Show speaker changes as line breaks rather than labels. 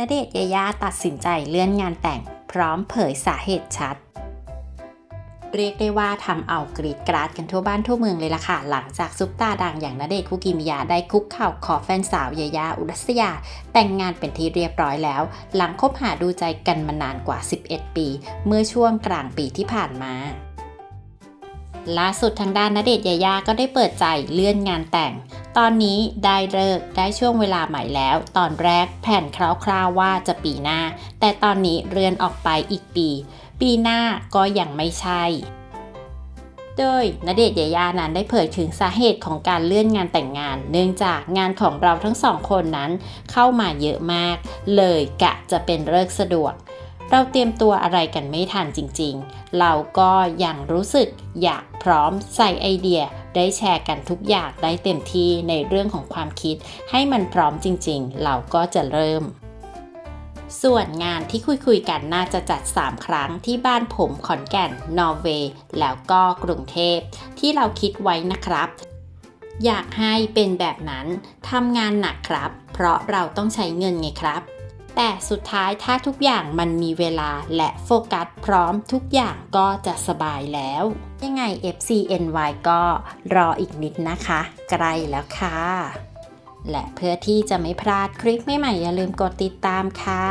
ณเดชน์ยายาตัดสินใจเลื่อนงานแต่ง พร้อมเผยสาเหตุชัด เรียกได้ว่าทำเอากรีดกราดกันทั่วบ้านทั่วเมืองเลยล่ะค่ะ หลังจากซุปตาดังอย่างณเดชน์คุกิมิยาได้คุกเข่าขอแฟนสาวยายาอุรัสยา แต่งงานเป็นที่เรียบร้อยแล้ว หลังคบหาดูใจกันมานานกว่า 11 ปี เมื่อช่วงกลางปีที่ผ่านมา ล่าสุดทางด้านณเดชน์ยายาก็ได้เปิดใจเลื่อนงานแต่ง ตอนนี้ได้เลิกได้ช่วงเวลาใหม่แล้ว ตอนแรกแผนคร่าวๆว่าจะปีหน้า แต่ตอนนี้เรือนออกไปอีกปี ปีหน้าก็ยังไม่ใช่โดยณเดชน์ยายานั้นได้เผยถึงสาเหตุของการเลื่อนงานแต่งงาน เนื่องจากงานของเราทั้งสองคนนั้นเข้ามาเยอะมาก เลยกะจะเป็นเลิกสะดวก เราเตรียมตัวอะไรกันไม่ทันจริงๆ เราก็ยังรู้สึกอยากพร้อมใส่ไอเดียได้แชร์กันทุกอย่างได้เต็มที่ในเรื่องของความคิด ให้มันพร้อมจริงๆ เราก็จะเริ่ม ส่วนงานที่คุยๆกันน่าจะจัด 3 ครั้งที่บ้านผมขอนแก่น นอร์เวย์ แล้วก็กรุงเทพ ที่เราคิดไว้นะครับอยากให้เป็นแบบนั้น ทำงานหนักครับ เพราะเราต้องใช้เงินไงครับ แต่สุดท้ายถ้าทุกอย่างมันมีเวลาและโฟกัสพร้อมทุกอย่างก็จะสบายแล้ว ยังไง FCNY ก็รออีกนิดนะคะ ใกล้แล้วค่ะ และเพื่อที่จะไม่พลาดคลิปใหม่ๆอย่าลืมกดติดตามค่ะ